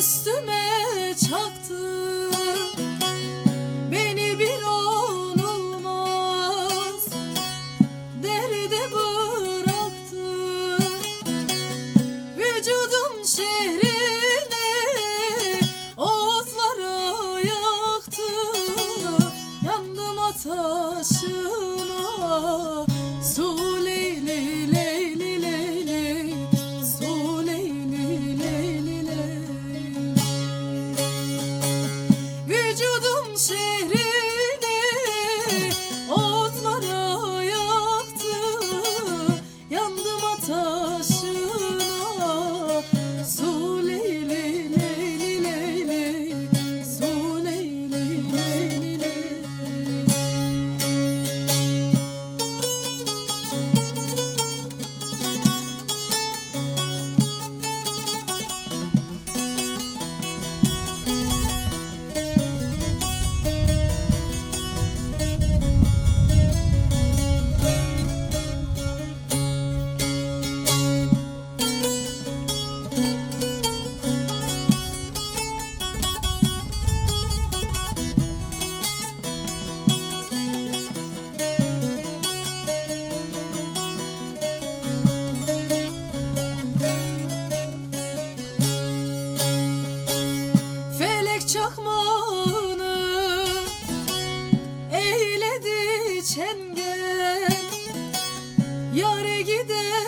üstüme çaktı Beni bir an olmaz derde bıraktı Vücudum şehrine otlara yaktı. Yandım ataşına su Yare giden